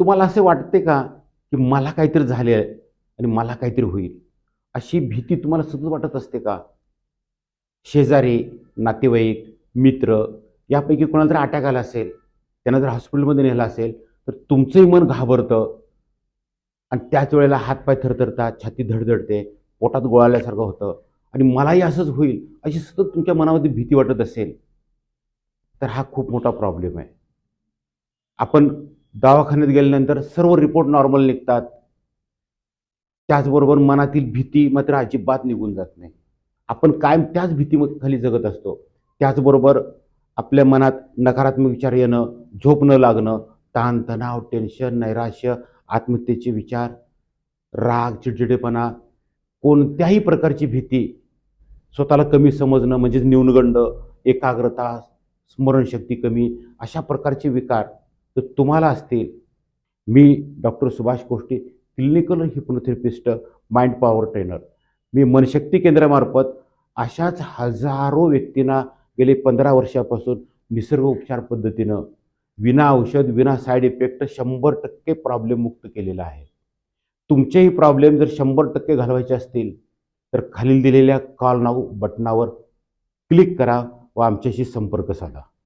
तुम्हाला असे वाटते का की मला काहीतरी झाले आणि मला काहीतरी होईल? अशी भीती तुम्हाला सतत वाटत असते का? शेजारी नातेवाईक मित्र यापैकी कोणाला जर अटॅक आला असेल त्यांना जर हॉस्पिटलमध्ये नेलं असेल तर तुमचंही मन घाबरतं. आणि त्याच वेळेला हातपाय थरथरतात छाती धडधडते पोटात गोळाल्यासारखं होतं. आणि मलाही असंच होईल अशी सतत तुमच्या मनामध्ये भीती वाटत असेल तर हा खूप मोठा प्रॉब्लेम आहे. आपण दवाखान्यात गेल्यानंतर सर्व रिपोर्ट नॉर्मल निघतात. त्याचबरोबर मनातील भीती मात्र अजिबात निघून जात नाही. आपण कायम त्याच भीतीखाली जगत असतो. त्याचबरोबर आपल्या मनात नकारात्मक विचार येणं झोप न लागणं ताण तणाव टेन्शन नैराश्य आत्महत्येचे विचार राग चिडचिडेपणा कोणत्याही प्रकारची भीती स्वतःला कमी समजणं म्हणजेच न्यूनगंड एकाग्रता स्मरणशक्ती कमी अशा प्रकारचे विकार तर तुम्हाला असतील. मी doctor Subhash Koshti clinical hypnotherapist mind power trainer मी मनशक्ती केंद्रामार्फत अशाच हजारो व्यक्तींना गेले पंधरा वर्षापासून निसर्ग उपचार पद्धतीनं विना औषध विना साईड इफेक्ट शंभर टक्के प्रॉब्लेम मुक्त केलेला आहे. तुमचेही प्रॉब्लेम जर शंभर टक्के घालवायचे असतील तर खालील दिलेल्या कॉल नाव बटनावर क्लिक करा व आमच्याशी संपर्क साधा.